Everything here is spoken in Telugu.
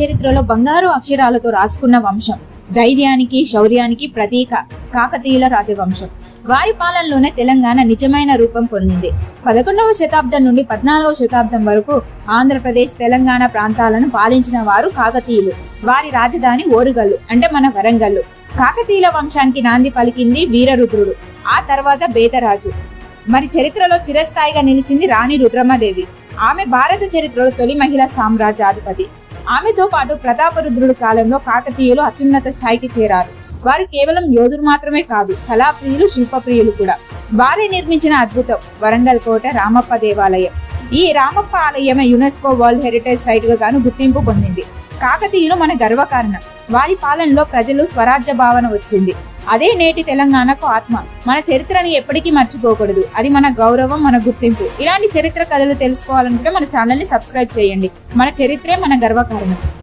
చరిత్రలో బంగారు అక్షరాలతో రాసుకున్న వంశం ధైర్యానికి శౌర్యానికి ప్రతీక కాకతీయుల రాజవంశం. వారి పాలనలోనే తెలంగాణ నిజమైన రూపం పొందింది. పదకొండవ శతాబ్దం నుండి పద్నాలుగవ శతాబ్దం వరకు ఆంధ్రప్రదేశ్ తెలంగాణ ప్రాంతాలను పాలించిన వారు కాకతీయులు. వారి రాజధాని ఓరుగల్లు అంటే మన వరంగల్లు. కాకతీయుల వంశానికి నాంది పలికింది వీరరుద్రుడు ఆ తర్వాత బేతరాజు మరి చరిత్రలో చిరస్థాయిగా నిలిచింది రాణి రుద్రమదేవి. ఆమె భారత చరిత్రలో తొలి మహిళా సామ్రాజ్యాధిపతి. ఆమెతో పాటు ప్రతాపరుద్రుడు కాలంలో కాకతీయులు అత్యున్నత స్థాయికి చేరారు. వారు కేవలం యోధులు మాత్రమే కాదు కళాప్రియులు శిల్పప్రియులు కూడా. వారే నిర్మించిన అద్భుతం వరంగల్ కోట రామప్ప దేవాలయం. ఈ రామప్ప ఆలయమే యునెస్కో వరల్డ్ హెరిటేజ్ సైట్గా గాను గుర్తింపు పొందింది. కాకతీయులు మన గర్వకారణం. వారి పాలనలో ప్రజలు స్వరాజ్య భావన వచ్చింది. అదే నేటి తెలంగాణకు ఆత్మ. మన చరిత్రని ఎప్పటికీ మర్చిపోకూడదు. అది మన గౌరవం మన గుర్తింపు. ఇలాంటి చరిత్ర కథలు తెలుసుకోవాలనుకుంటే మన ఛానల్ని సబ్స్క్రైబ్ చేయండి. మన చరిత్రే మన గర్వకారణం.